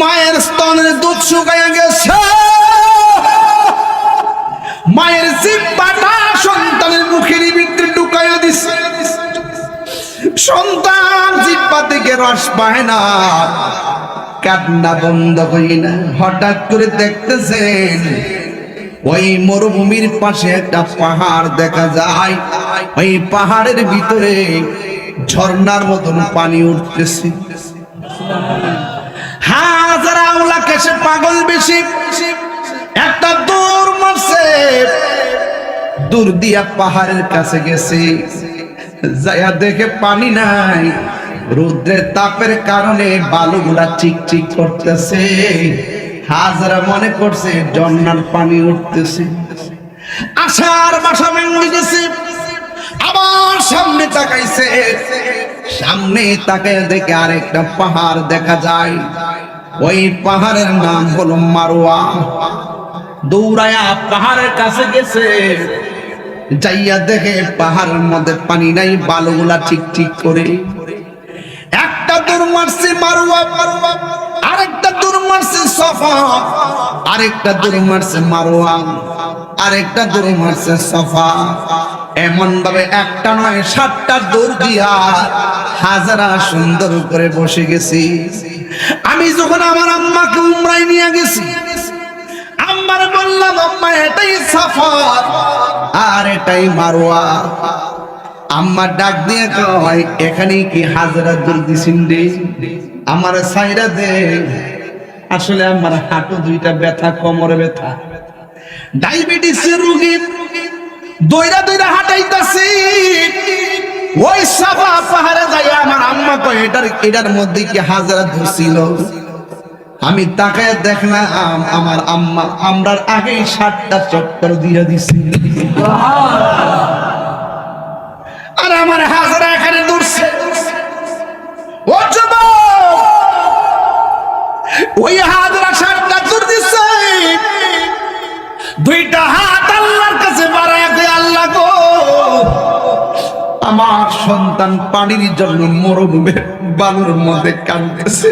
মায়ের স্তনের দুধ শুকাইয়া গেছে। মায়ের জিব্বাটা সন্তানের মুখের ভিতরে ঢুকাইয়া দিছে। সন্তান জিব্বা থেকে রস পায় না। কান্না বন্ধ হই না। হঠাৎ করে দেখতেছেন, ওই মরুভূমির পাশে একটা পাহাড় দেখা যায়। ওই পাহাড়ের ভিতরে ঝর্ণার মতন পানি উঠতেছে। আওলা পাগল বেশি। একটা দূর মারছে। দূর দিয়া পাহাড়ের কাছে গেছে। যায়া দেখে পানি নাই। রৌদ্রের তাপের কারণে বালুগুলা চিকচিক করতেছে। হাজারা মনে করছে, জন্নার পানি উঠতেছে। আশার বাসা ভেঙে গেছে। আবার সামনে তাকাইছে। সামনে তাকায় দেখে আরেকটা পাহাড় দেখা যায়। ওই পাহাড়ের নাম হলো মারোয়া দৌড়ায়া পাহাড়ের কাছে গেছে। যাইয়া দেখে পাহাড়ের মধ্যে পানি নাই, বালুগুলা ঠিক ঠিক করে। একটা দূর মারছে মারুয়া মারুয়া আরেকটা দূর মারছে সফা, আরেকটা দূর মারছে মারোয়া আরেকটা দূর মারছে সফা। এমন ভাবে একটা নয়, সাতটা দূর দিয়া হাজারা সুন্দর করে বসে গেছি। আমি যখন আমার আম্মাকে উমরাই নিয়ে গেছি, আম্মার বললাম, আম্মা, এটাই সফর, আর এটাই মারোয়া। আম্মা ডাক দিয়ে কয় এখানে কি হাজারা দূর দিছিন রে আমার সাইরা দে। আসলে আমার হাঁটু দুইটা ব্যথা, কোমরে ব্যথা। ডায়াবেটিস রোগী দইরা দইরা হাঁটাইতাছি। ওই সাফা পাহাড়ে যাই আমার আম্মা কয়, এটার এটার মধ্যে কি হাজারা দূর ছিল? আমি তাকায় দেখলাম, আমার আম্মা আমরার আগেই সাতটা চক্কর দিয়ে দিছি। আর আমার হাজারা এখানে দূরছে ওই হাজারা আমার সন্তান পানির জন্য মরুভূমির বালুর মধ্যে কাঁদতেছে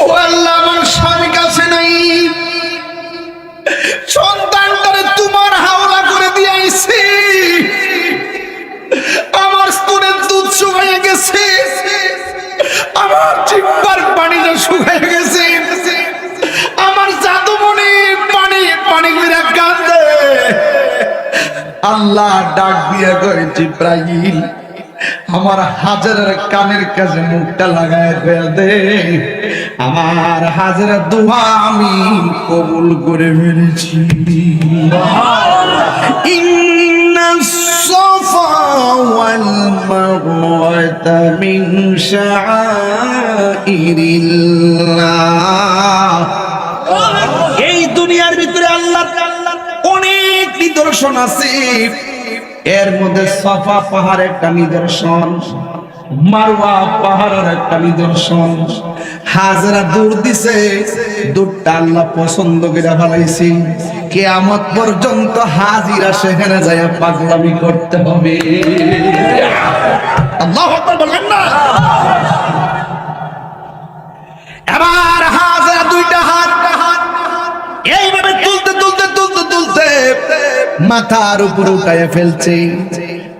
ও আল্লাহ আল্লাহ ডাক দিয়া কয়ে জিব্রাইল আমার হাজারের কানের কাছে মুখটা লাগায় ফেল দে আমার হাজারের দোয়া আমি কবুল করে ফেলেছি إن الصفا والمروة من شعائر الله এই দুনিয়ার ভিতরে আল্লাহ অনেক নিদর্শন আছে। এর মধ্যে সফা পাহাড় একটা নিদর্শন, মারওয়া পাহাড়ের একটা নিদর্শন। হাজরা দূর দিছে, দূরটা আল্লাহ পছন্দ করে ফেলাইছি। কেয়ামত পর্যন্ত হাজিরা সেখানে যায় পাগলামি করতে হবে। আল্লাহ বললেন না। এবার হাজরা দুইটা হাত, এইভাবে তুলতে তুলতে তুলতে তুলতে মাথার উপর উঠায় ফেলছে।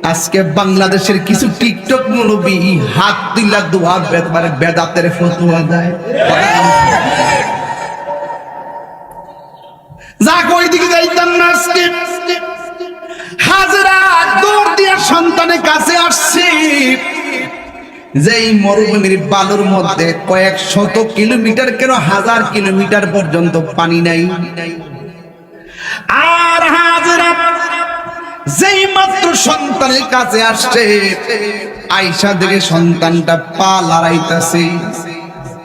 আজকে বাংলাদেশের কিছু টিকটক মুরব্বী হাত তুলা দোয়া মানে বেদাতের ফতুয়া দেয়। যাক ওই দিকে যাইতাম না আজকে। হাজরা দিয়ে সন্তানের কাছে আসছি। যেই মরুভূমির বালুর মধ্যে কয়েক শত কিলোমিটার কেন হাজার কিলোমিটার পর্যন্ত পানি নাই? আর হাজরা, যেই মাত্র সন্তানের কাছে আসছে আইসা দেখে সন্তানটা পা লড়াইতেছে।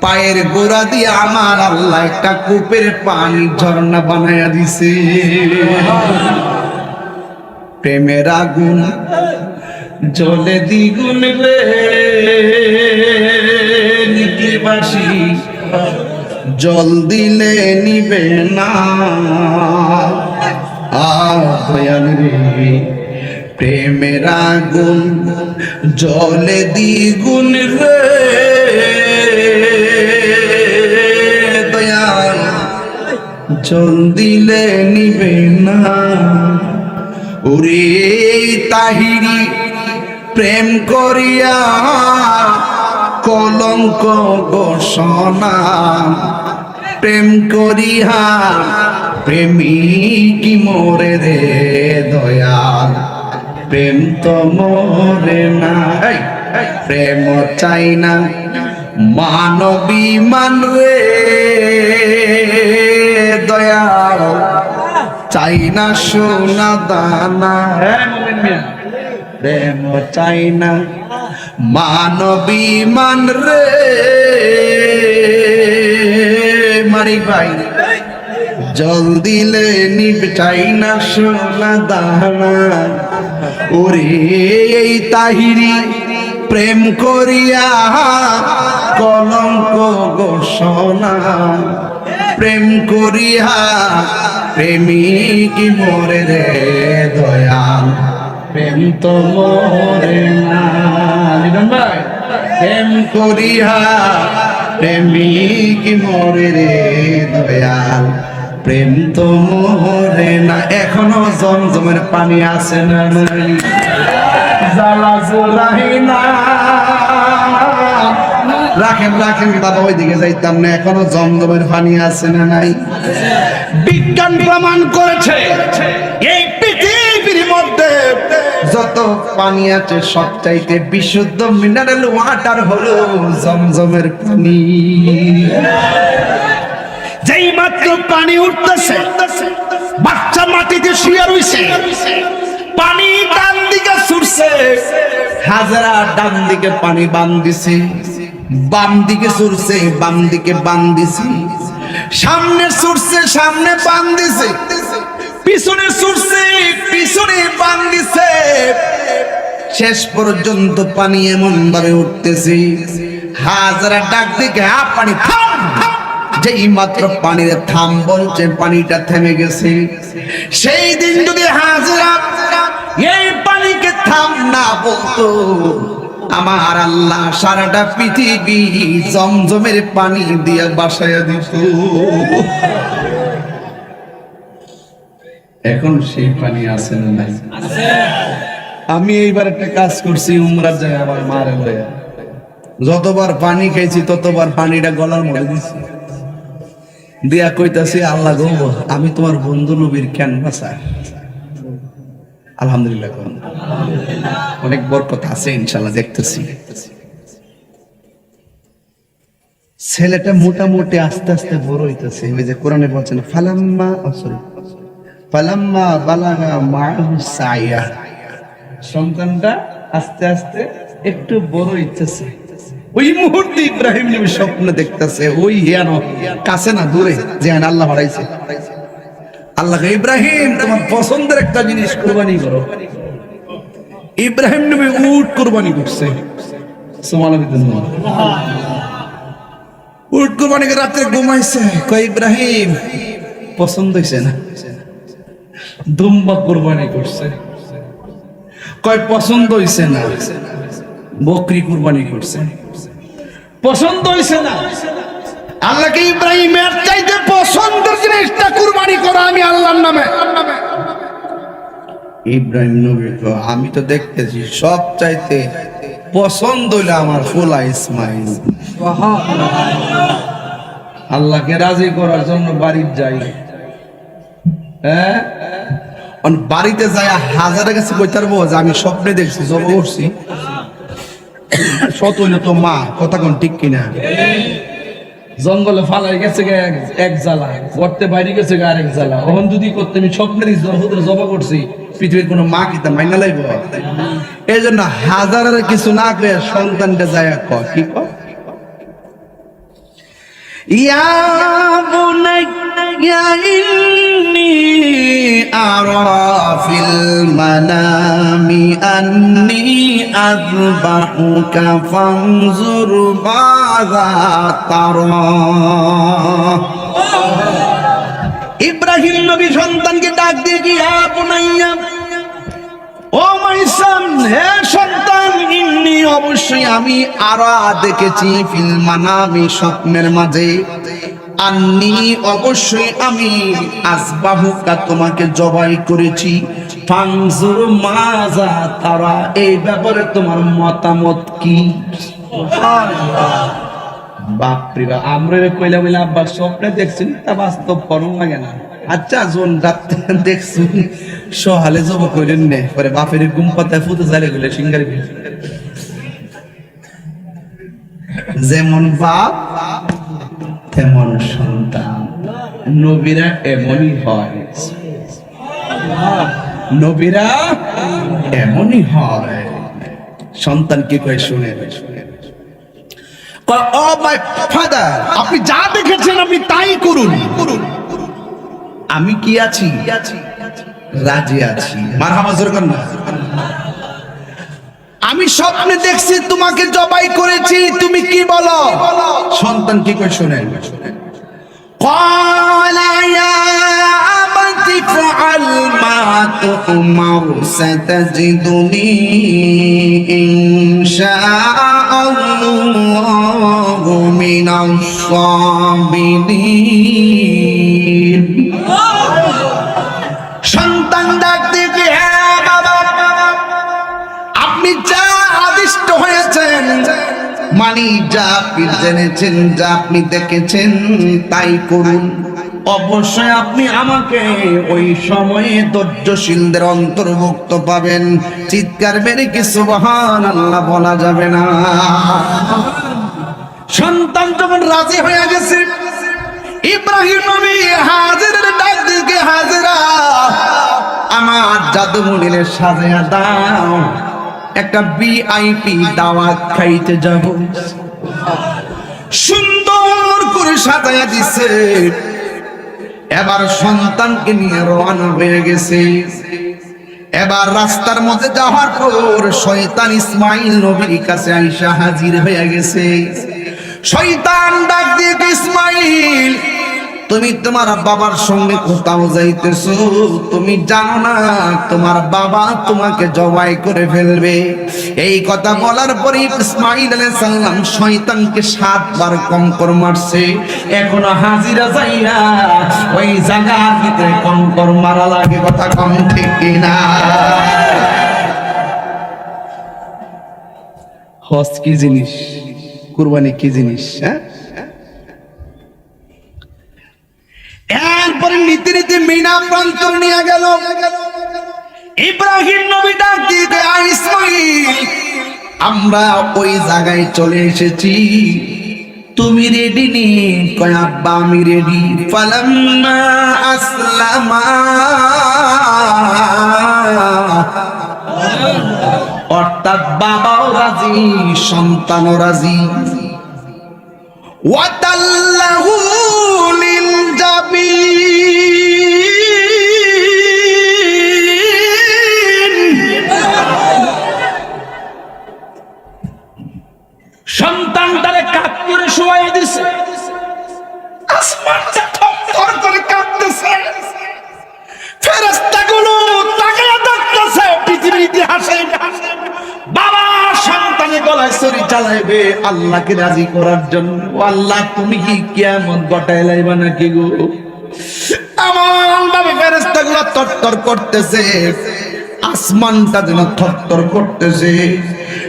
পায়ের গোড়া দিয়ে আমার আল্লাহ একটা কূপের পানি ঝর্ণা বানাইয়া দিছে। প্রেমের আগুন জলে দ্বিগুণ নিকিবাসী জল দিলে নিবে না। আহয়ান রে। প্রেমের আগুন, জলে দ্বিগুণ রে। দয়াল জল দিলে নিবে না। ওরে তাহিরি প্রেম করিয়া কলঙ্ক ঘোষণা। প্রেম করিয়া প্রেমিক মোরে রে দয়াল? প্রেম তো মোরে না। প্রেম চাই না। মানবী মান রে দয়াল। চাই না সোনা দানা। হ্যাঁ প্রেম চাই না। মানবী মান রে মারি ভাই। জল দিলে নিব চাই না সোনা দানা। ওরে, এই তাহিরি প্রেম করিয়া কলঙ্ক ঘোষণা প্রেম করিয়া প্রেমিক মোরে রে দয়াল। প্রেম তো মোরে না। প্রেম করিয়া প্রেমিক মোরে রে দয়াল। প্রেম তো মোরে না, এখনও জমজমের পানি আছে না নাই। জ্বালা না। রাখেন রাখেন, বাবা, ওইদিকে যাইতাম না, এখনও জমজমের পানি আছে না নাই। বিজ্ঞান প্রমাণ করেছে, এই পৃথিবীর মধ্যে যত পানি আছে সব চাইতে বিশুদ্ধ মিনারেল ওয়াটার হলো জমজমের পানি। যেই মাত্র পানি উঠতেছে, বাচ্চা মাটিতে শুয়ে রইছে, পানি ডান দিকে ছুটছে, হাজারা ডান দিকে পানি বান দিছে, বাম দিকে ছুটছে, বাম দিকে বান দিছে, সামনে ছুটছে, সামনে বান দিছে, পিছনে ছুটছে, পিছনে বান দিছে। শেষ পর্যন্ত পানি এমন ভাবে উঠতেছে, হাজারা ডাক দিকে হা পানি থাম যেই মাত্র পানির থাম বলছে পানিটা থেমে গেছে, সেই দিন যদি হাজরা এই পানিকে থাম না বলতো, আমার আল্লাহ সারাটা পৃথিবী জমজমের পানি দিয়ে বাসায় দিত। এখন সেই পানি আছে না নাই? আমি এইবার একটা কাজ করছি, উমরার জায়গায় আমার মারে যতবার পানি খাইছি ততবার পানিটা গলার মধ্যে দিছি। দিয়া কইতাছি, আল্লাহ গো, আমি তোমার বন্ধু নবীর কেন বাসা আলহামদুলিল্লাহ অনেক বরকত আছে ইনশাল্লাহ দেখতেছি। ছেলেটা মোটামুটি আস্তে আস্তে বড় হইতেছে, ওই যে কোরআনে বলছেন ফালাম্মা সরি, ফালাম্মা বালাগা মাহু সাইয়া। সন্তানটা আস্তে আস্তে একটু বড় হইতেছে। ওই মুহূর্তে ইব্রাহিম নবী স্বপ্ন দেখতেছে, ওই হিয়ানো কাছে না, দূরে, যে আল্লাহ হারাইছে আল্লাহ ইব্রাহিম, তোমার পছন্দের একটা জিনিস কোরবানি করো। ইব্রাহিম নবী উট কোরবানি করছে। উট কোরবানি করে রাত্রে ঘুমাইছে। কয়, ইব্রাহিম, পছন্দ হইছে না? দুম্বা কোরবানি করছে। কয়, পছন্দ হইছে না। বকরি কুরবানি করছে। পছন্দ হইছে না। আল্লাহকে ইব্রাহিমের চাইতে পছন্দের জিনিসটা কুরবানি করো আমি আল্লাহর নামে। ইব্রাহিম নবী তো আমি তো দেখতেছি সব চাইতে পছন্দ হইলে আমার ফুলা ইসমাইল। আল্লাহকে রাজি করার জন্য বাড়ির যাই। হ্যাঁ? বাড়িতে যায় হাজারের কাছে কইতে পারব যে আমি স্বপ্নে দেখছি জব করছি। সত হইলে তো মা কথা কোন ঠিক কিনা? জঙ্গলে ফালাই গেছে এক- জ্বালা বাইরে গেছে আরেক জ্বালা। ওহন যদি করতে আমি স্বপ্নে দিছি জবহুদের জবা করছি পৃথিবীর কোনো মা কি তা মাইনা লাইব? এই জন্য হাজারের কিছু না করে সন্তানটা যায় ক কি ক? ইয়া আরা ফিল মানামি আন্নি আযবাহুকা ফানজুর মাযা তারা ইব্রাহিম নবী সন্তানকে ডাক দিয়ে কি, ইয়া বুনাইয়া, ও মাইসান হে সন্তান, ইন্নি অবশ্যই আমি আরা দেখেছি ফিল মানামি স্বপ্নের মাঝে। আন্নি অবশ্যই আমি আসবাহুকা তোমাকে জবাই করেছি। ফাংজুর মাজা তারা, এই ব্যাপারে তোমার মতামত কি? কইলা তা বাস্তব লাগে না। আচ্ছা দেখছুন সহালে বাপের গুম জালে সিঙ্গারি যেমন বাপ তেমন সন্তান। নবীরা এমনই হয়। নবীরা এমনই হয়। সন্তান কি কয় শুনে আপনি যা দেখেছেন আপনি তাই করুন। করুন আমি কি আছি? রাজি আছি। আমি স্বপ্নে দেখছি, তোমাকে জবাই করেছি, তুমি কি বলো? সন্তান কি করে শোনেন قال يا أبت افعل ما تؤمر ستجدني إن شاء الله من الصابرين সন্তান ডাক মানি যা আপনি জেনেছেন যা আপনি দেখেছেন, তাই করুন। অবশ্যই আপনি আমাকে ওই সময়ে ধৈর্যশীলদের অন্তর্ভুক্ত পাবেন। চিৎকার মেরে কি সুবহান আল্লাহ বলা যাবে না। সন্তান যখন রাজি হয়ে গেছে, ইব্রাহিম নবী হাজিরের ডাক দিকে হাজিরা। আমার জাদুমণিরে সাজায়া দাও একটা বিআইপি দাওয়াত খাইতে যাব। সুন্দর করে সাজায়া দিছে। এবার সন্তানকে নিয়ে রওনা হয়ে গেছে। এবার রাস্তার মধ্যে যাওয়ার পর শয়তান ইসমাইল নবীর কাছে আইসা হাজির হয়ে গেছে। শয়তান ডাক দিয়ে ইসমাইল তুমি তোমার বাবার সঙ্গে কোথাও যাইতেছ? তুমি জানো না, তোমার বাবা তোমাকে জবাই করে ফেলবে। এই কথা বলার পরে ইসমাইল আলাইহিস সালাম শয়তানকে সাতবার কঙ্কর মারছে। এখনও হাজিরা যাইয়া ওই জায়গার ভিতরে কঙ্কর মারা লাগে, কথা কম ঠিক কিনা? হজ কি জিনিস? কুরবানি কি জিনিস হ্যাঁ এরপরে নীতি আমরা ওই জায়গায় চলে এসেছি। তুমি রেডি নি? আমি রেডি আসলাম। অর্থাৎ বাবাও রাজি, সন্তানও রাজি। ওয়াতাল দিছে। আসমানটা করে ফেরেশতাগুলো দেখতেছে, পৃথিবীর ইতিহাসে। বাবা গলায় ছুরি চালাইবে আল্লাহকে রাজি করার জন্য। আল্লাহ, তুমি কি কিয়ামত গটাই লাইবা নাকি গো? এমন ভাবে ফেরেস্তা গুলো তরতর করতেছে। আসমানটা যেন থরথর করতেছে।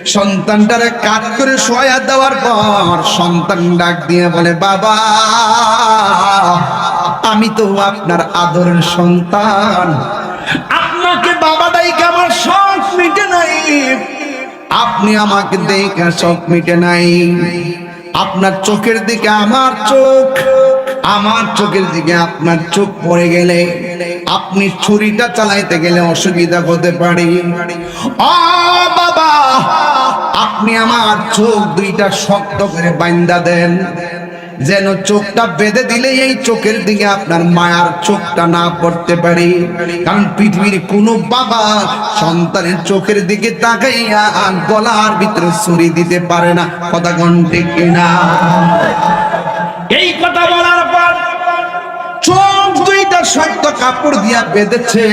সন্তানটারে কাট করে শোয়া দেওয়ার পর সন্তান ডাক দিয়ে বলে, বাবা, আমি তো আপনার আদরের সন্তান। আপনাকে বাবা ডাইকে আমার শখ মিটে নাই। আপনি আমাকে দেখে শখ মিটে নাই। আপনার চোখের দিকে আমার চোখ, আমার চোখের দিকে আপনার চোখ পড়ে গেলে আপনি ছুরিটা চালাইতে গেলে অসুবিধা হতে পারে। ও বাবা আপনি আমার চোখ দুইটা শক্ত করে বাইন্দা দেন। যেন চোখটা বেঁধে দিলে এই চোখের দিকে আপনার মায়ার চোখটা না পড়তে পারি। কারণ পৃথিবীর কোনো বাবা সন্তানের চোখের দিকে তাকাইয়া গলার ভিতরে ছুরি দিতে পারে না। কথা ঘন্টে কিনা? এই কথা বলার পর চোখ দুইটা শক্ত কাপড় দিয়া বেঁধেছে।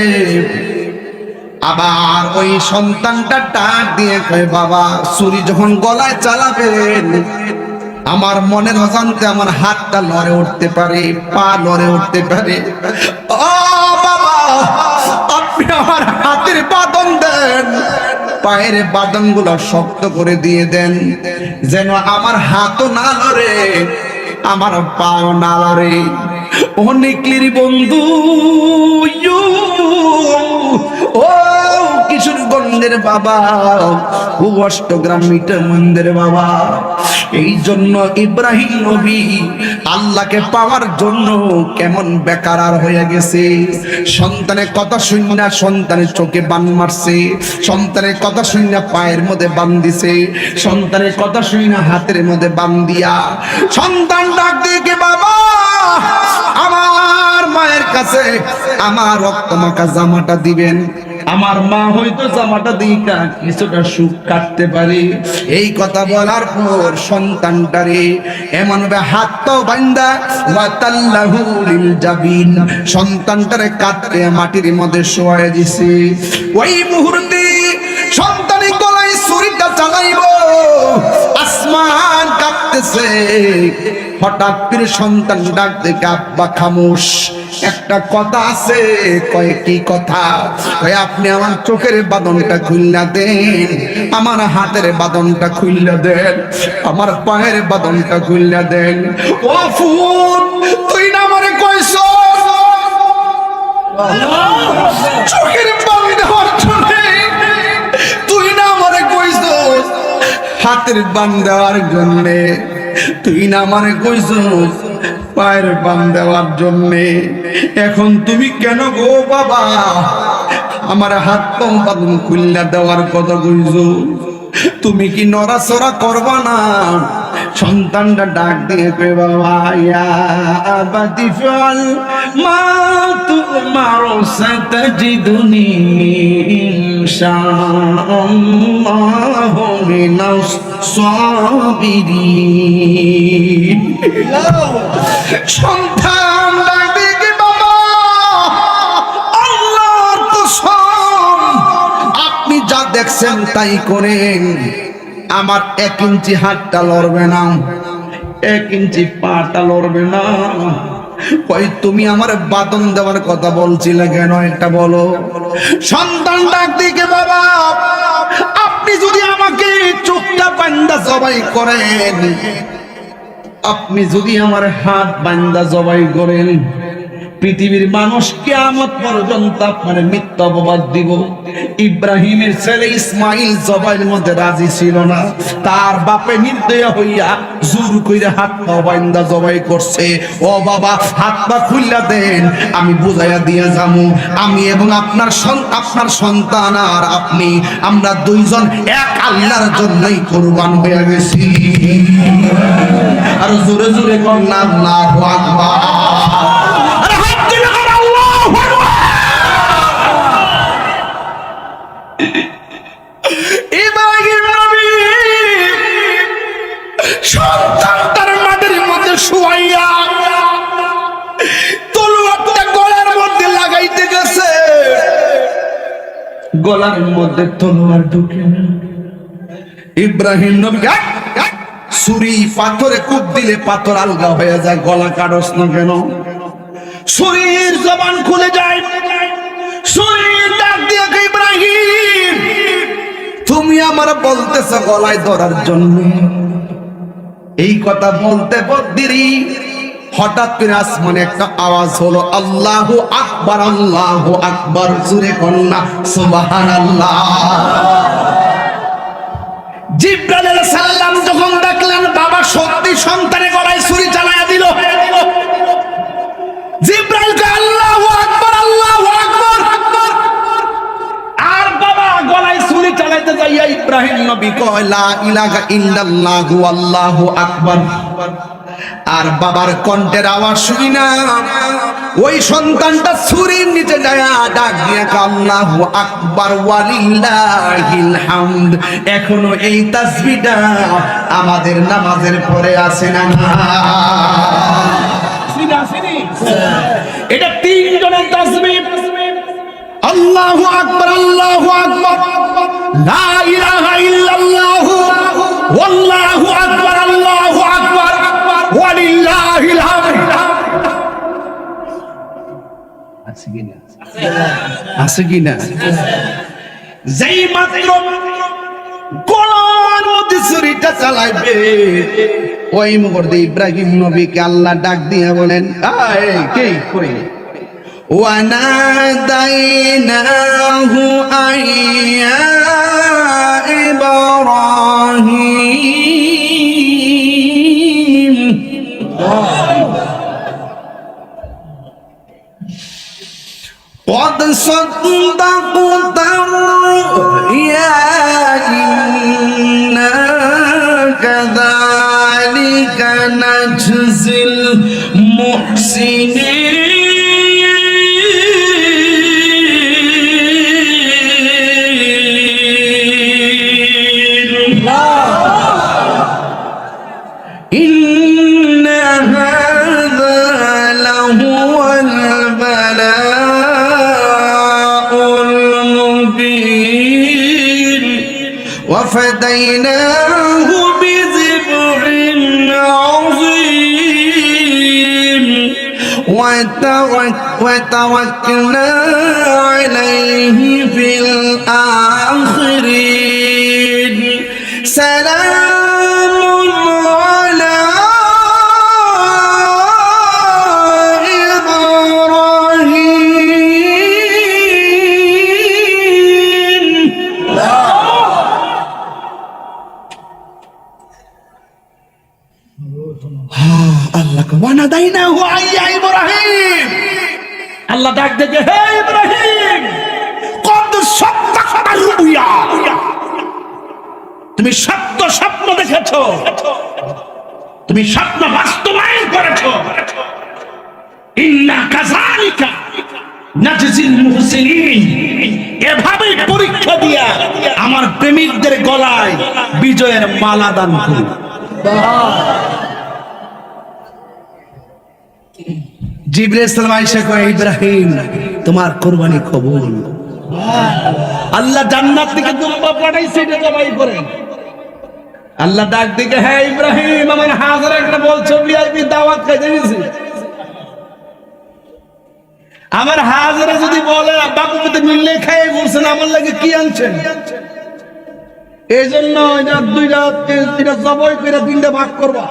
আবার ওই সন্তানটা টাক দিয়ে কয় বাবা ছুরি যখন গলায় চালাবেন আমার মনের অজান্তে আমার হাতটা লড়ে উঠতে পারে পা লড়ে উঠতে পারে। ও বাবা আপনি আমার হাতের বাদন দেন পায়ের বাদন শক্ত করে দিয়ে দেন যেন আমার হাতও না লড়ে আমার পাও না লড়ে ও নিকলির বন্ধু ইউ, ও কিশোরগঞ্জের বাবা, ও অষ্টগ্রাম মিটার মন্দির বাবা। এই জন্য ইব্রাহিম নবী আল্লাহকে পাওয়ার জন্য কেমন বেকার হয়ে গেছে। সন্তানের কথা শুনি না সন্তানের চোখে বান মারছে, সন্তানের কথা শুনি না পায়ের মধ্যে বান দিছে, সন্তানের কথা শুনি না হাতের মধ্যে বান দিয়া, সন্তান ডাক দিয়ে বাবা, আমার মায়ের কাছে আমার রক্ত মাখা জামাটা দিবেন। আমার মা হয়তো জামাটা দিকা কিছুটা সুখ কাটতে পারে। এই কথা বলার পর সন্তানটারে এমন ভাবে হাতটাও বান্দা, ওয়াতাল্লাহু লিল জাবিন। সন্তানটারে কাটতে মাটির মধ্যে শোয়ায় দিছে। ওই মুহূর্তে সন্তানের গলায় ছুরিটা চালাইব, আসমান কাঁপতেছে। হঠাৎ করে সন্তান ডাক দেখে, আব্বা, খামোশ। একটা কথা আছে কয় কি কথা। কয়, আপনি আমার চোখের বাদনটা খুললা দেন, আমার হাতের বাদনটা খুললা দেন, আমার পায়ের বাদনটা খুললা দেন। ও ফুল, তুই না আমারে কইছ চোখের বালি দেওয়ার জন্য তুই না আমারে কইছ হাতের বান দেওয়ার জন্যে তুই না আমারে কইছ পায়ের পান দেওয়ার জন্যে। এখন তুমি কেন গো বাবা? আমার হাত বাদন খুললা দেওয়ার কথা কইছ তুমি কি নড়াচড়া করবা না? সন্তানটা ডাক দিয়ে কই বাবা আবাদি ফাল মা তুমার সাতাজিদুনি ইনশাআল্লাহু মিনাস সাবিরিন সন্তান যা দেখছেন তাই করেন আমার এক ইঞ্চি হাতটা লড়বে না, এক ইঞ্চি পাটা লড়বে না। তুমি আমার বাদন দেওয়ার কথা বলছিলে কেন এটা বলো? সন্তান ডাক বাবা, আপনি যদি আমাকে চোখটা পান্দা জবাই করেন, আপনি যদি আমার হাত বান্দা জবাই করেন পৃথিবীর মানুষ কেয়ামত পর্যন্ত আপনার মিথ্যা অপবাদ দিব। ইব্রাহিমের ছেলে ইসমাইল জবাইয়ের মধ্যে রাজি ছিল না। তার বাপে নির্দয়া হইয়া জোর কইরা হাত পা বান্দা জবাই করছে। ও বাবা, হাত পা খুললা দেন, আমি বুঝাইয়া দিয়ে যামু। আমি এবং আপনার আপনার সন্তান আর আপনি, আমরা দুইজন এক আল্লাহর জন্যই কোরবান হয়ে গেছি। আর জোরে জোরে কন্যা আল্লাহু আকবার। গলার মধ্যে তলোয়ার ঢুকে ইব্রাহিম নবী ছুরি পাথরে কূপ দিলে পাথর আলগা হয়ে যায়, গলা কাটস না কেন? ছুরির জবান খুলে যায়। ছুরির ডাক দিয়ে ইব্রাহিম? তুমি আমার বলতেছ গলায় ধরার জন্য। এই কথা বলতে বদিরি হঠাৎ করে আসমানে একটা আওয়াজ হলো, আল্লাহু আকবার আল্লাহু আকবার, জুরে কন্যা, সুবহানাল্লাহ। জিব্রাইল যখন দেখলেন, বাবা সত্যি সন্তানের গলায় ছুরি চালায় দিল। জিব্রাইল আল্লাহু চালাইতে যাইয়া ইব্রাহিম নবী কয় লা ইলাহা ইল্লাল্লাহু আল্লাহু আকবার। আর বাবার কণ্ঠের আওয়াজ শুনি না। ওই সন্তানটা ছুরির নিচে যায় ডাক দিয়ে আল্লাহু আকবার ওয়ালিল্লাহিল হামদ। এখনও এই তাসবিহটা আমাদের নামাজের পরে আছে না এটা তাসবিহ আল্লাহু আকবার আল্লাহু আকবার। লা ইলাহা ইল্লাল্লাহ, ওয়াল্লাহু আকবার, আল্লাহু আকবার। ওয়ালিল্লাহিল হামদ আছে কি না? আছে কি না? যেই মাত্র ওই ইব্রাহিম নবীকে আল্লাহ ডাক দিয়ে বলেন কে করে وناديناه أن يا إبراهيم. قد صدقت الرؤيا إنا كذلك نجزي المحسنين. وفديناه بذبح عظيم. وتوك وتوكلنا عليه في الآخرين. سلام ডাক হে ইব্রাহিম তুমি সত্য স্বপ্ন দেখেছ, তুমি স্বপ্ন বাস্তবায়ন করেছ। ইন্না কাযালিকা নাজজিল মুহসিনিন। এভাবে পরীক্ষা দিয়া আমার প্রেমিকদের গলায় বিজয়ের মালা দান করি। ইব্রাহিম, তোমার কুরবানি কবুল। আল্লাহ জান্নাত থেকে দুম্বা পাঠাইছে আল্লাহ ডাক দিকে হ্যাঁ ইব্রাহিম, আমার হাজার একটা বলছো ভিআইপি দাওয়াত আমার হাজারে যদি বলে বাবু মতো মিললে খাই বলছেন, আমার লাগে কি আনছেন? এই জন্য দুইটা তিনটা জবই করে তিনটা ভাগ করবা।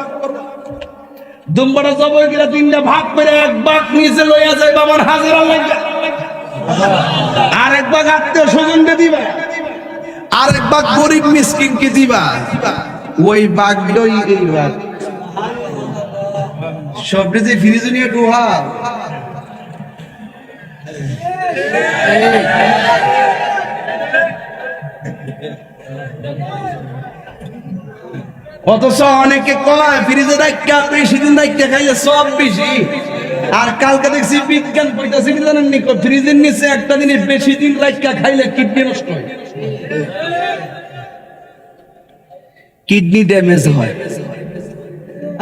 দুম্বাটা জবই করে তিনটা ভাগ করে এক ভাগ নিচে লইয়া যায় বাবার হাজারা লাগে আর এক ভাগ আত্মীয় স্বজনকে দিবা। আর এক বাগ গরিব মিসকিন কে দিবা। ওই বাগডই এই বাগ সবরে যে ফ্রিজে নিয়ে ডুহা। অথচ অনেকে কয় ফ্রিজে খাইলে সব বেশি। আর কালকে দেখছি বিজ্ঞান কি জানেন নি? ফ্রিজের নিচে একটা জিনিস বেশি দিন খাইলে কিডনি নষ্ট হয়। কিডনি ড্যামেজ হয়।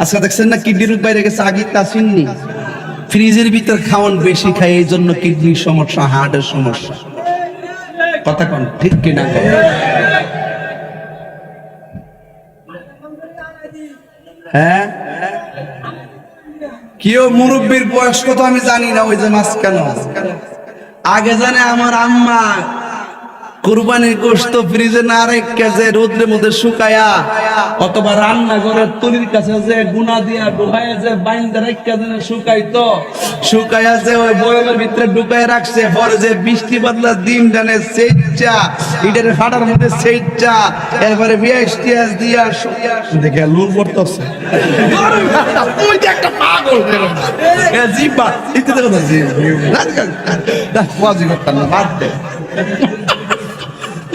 আজকে দেখছেন না কিডনির বাইরে গেছে? আগে ফ্রিজের ভিতর খাওয়ান বেশি খাই এই জন্য কিডনির সমস্যা, হার্টের সমস্যা। কথা কোন, ঠিক কিনা? হ্যাঁ? কেউ মুরব্বীর বয়স কত আমি জানি না, ওই যে মাঝখানে। আগে জানে আমার আম্মা কুরবানির গোস্ত ফ্রিজে না রেখে যে রোদ্রের মধ্যে শুকায়া অথবা রান্না ঘরের তলির কাছে যে গুনা দিয়া ডুবাইয়া যে বাইন্দা রেখে যে শুকাইতো শুকায়া যে ওই বয়মের ভিতরে ঢুকাই রাখছে পরে যে বৃষ্টি বাদলা দিন ডানে সেচ্চা ইটার ফাটার মধ্যে সেচ্চা এরপরে বিয়াস টিয়াস দিয়া দেখে পড়তেছে যে একটা পাগল জিব্বা জিব্বা বাদ দে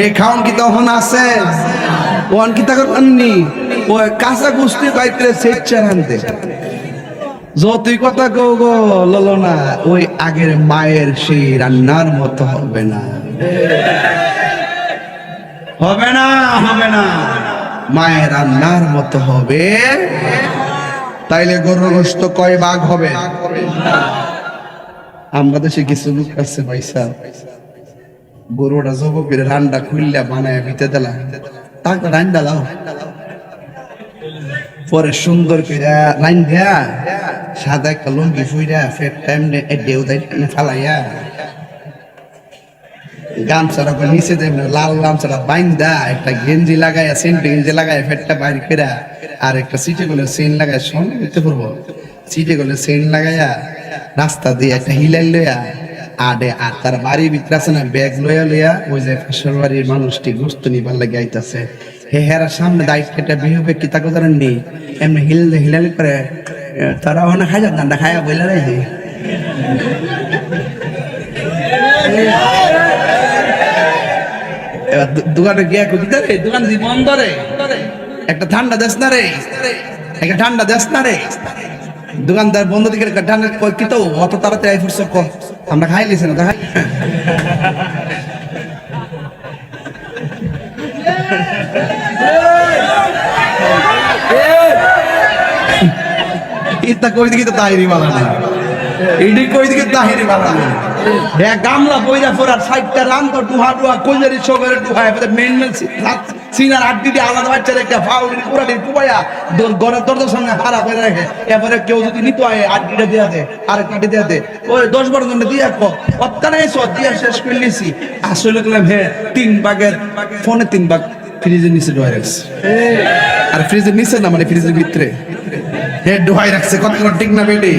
এই খাউন কি তখন আছে? ওয়ান কি ও কাঁচা আনতে যতই কথা কও গো ললনা, ওই আগের মায়ের সেই রান্নার মতো হবে না। হবে না হবে না। মায়ের রান্নার মতো হবে। তাইলে গরুর গোস্ত কয় ভাগ হবে? আমরা দেশে কিছু লোক আছে পয়সা গরুটা জব রান্না খুললে, বানায় ভিতে দিলা। তাকে রান দাও। পরে সুন্দর করে রান দেয়া সাদা একটা লুঙ্গি ফুইরা ফের টাইম দেয় গামছাটা নিচে দেয় লাল গামছাটা বাইন্দা, একটা গেঞ্জি লাগাইয়া, সেন্ট গেঞ্জি লাগাইয়া ফেরটা বাইর করে আর একটা সিটে গুলো সেন লাগাই সঙ্গে করতে পারব? সিটে গুলো সেন লাগাইয়া রাস্তা দিয়ে একটা হিলাই লইয়া আডে আর তার বাড়ির ভিতরে আছে না, ব্যাগ লইয়া লইয়া ওই যে ফসল বাড়ির মানুষটি গুস্ত নিবার লাগে আইতাছে। হে হেরা সামনে দায়িত্ব এটা বিহেবে কি তাকে তারা নেই এমনি হিল হিলালি করে তারা ওখানে খাই যান না খাইয়া বইলা রে এবার দোকানে গিয়া কবি রে, দোকান বন্ধ রে, একটা ঠান্ডা দেশ না রে, একটা ঠান্ডা দেশ না রে? দোকানদার বন্ধ দিকে ঠান্ডা কই কি তো, অত তাড়াতাড়ি ফুরছ ক আমরা খাই লিছি না দেখা ইতা কই দিকে তো তাহিরি বালা না। ইডি কই দিকে তাহিরি বালা না। হে গামলা বইরা ফোরার সাইডটা রান তো টুহা কইজারি সগরে টুহা এবারে মেন মেন সিনার আড্ডি দিয়ে আলাদা বাচ্চার একটা ফাউল পুরাটি টুবাইয়া গড়ের দরজার সামনে হারা করে রাখে। এবারে কেউ যদি নিত আয় আড্ডিটা দিয়া দে আর কাটি দিয়া দে। ওই দশ বারো জনটা দিয়ে কো। অত্যানে সব দিয়া শেষ করে নিছি। আসলে গেলাম হে, তিন ভাগের ফোনে তিন ভাগ ফ্রিজের নিচে ডোয়াই রাখছে। আর ফ্রিজের নিচে না মানে ফ্রিজের ভিতরে। হে ডোহাই রাখছে কত ঠিক না বেটি?